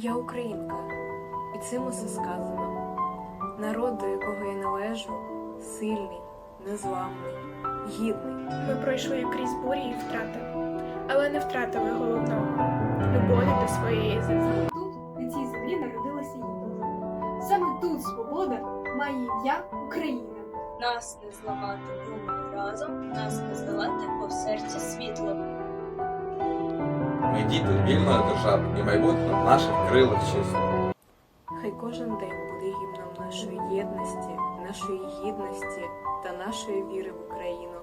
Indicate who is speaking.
Speaker 1: Я українка, і цим усе сказано. Народ, до якого я належу, сильний, незламний, гідний.
Speaker 2: Ми пройшли крізь бурі і втрати, але не втратили головного любові до своєї землі.
Speaker 3: Тут, на цій землі, народилася її. Саме тут свобода має ім'я Україна.
Speaker 4: Нас не зламати думаю разом, нас не здолати, світло.
Speaker 5: Ми діти вільної держави і майбутнє в наших крилах чисто.
Speaker 1: Хай кожен день буде гімном нашої єдності, нашої гідності та нашої віри в Україну.